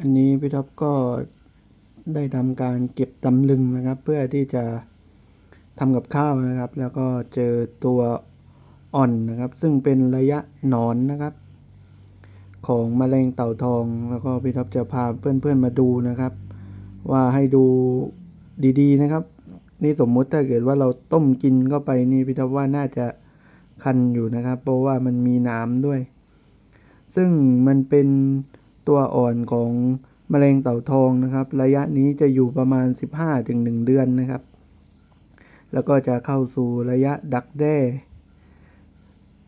อันนี้พี่ท็อปก็ได้ทำการเก็บตำลึงนะครับ เพื่อที่จะทำกับข้าวนะครับ แล้วก็เจอตัวอ่อนนะครับ ซึ่งเป็นระยะหนอนนะครับ ของแมลงเต่าทอง แล้วก็พี่ท็อปจะพาเพื่อนๆมาดูนะครับ ว่าให้ดูดีๆนะครับ นี่สมมุติถ้าเกิดว่าเราต้มกินเข้าไปนี่พี่ท็อปว่าน่าจะคันอยู่นะครับ เพราะว่ามันมีน้ำด้วย ซึ่งมันเป็น ตัวอ่อนของแมลงเต่าทองนะครับ ระยะนี้จะอยู่ประมาณ 15-1 เดือนนะครับ แล้วก็จะเข้าสู่ระยะดักแด้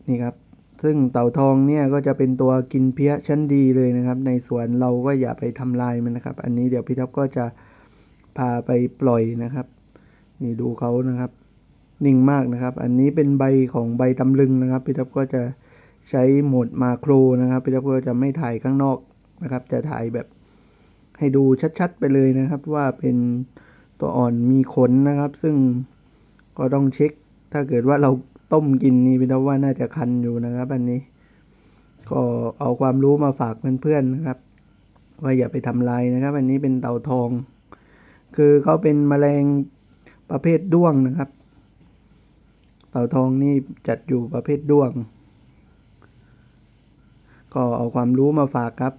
นี่ครับซึ่งเต่าทองเนี่ยก็จะเป็นตัวกินเพี้ยชั้นดีเลยนะครับ ในสวนเราก็อย่าไปทำลายมันนะครับ อันนี้เดี๋ยวพี่ท็อปก็จะพาไปปล่อยนะครับ นี่ดูเขานะครับ นิ่งมากนะครับ อันนี้เป็นใบของใบตำลึงนะครับพี่ท็อปก็จะใช้โหมดมาโครนะครับพี่ท็อปก็จะไม่ถ่ายข้างนอก นะครับ จะถ่ายแบบให้ดูชัดๆไปเลยนะครับ ว่าเป็นตัวอ่อนมีขนนะครับ ซึ่งก็ต้องเช็ค ถ้าเกิดว่าเราต้มกินนี่พี่ท็อปว่าน่าจะคันอยู่นะครับอันนี้ ก็เอาความรู้มาฝากเพื่อนๆนะครับ ว่าอย่าไปทำลายนะครับ อันนี้เป็นเต่าทอง คือเขาเป็นแมลงประเภทด้วงนะครับ เต่าทองนี่จัดอยู่ประเภทด้วง ก็เอาความรู้มาฝากครับ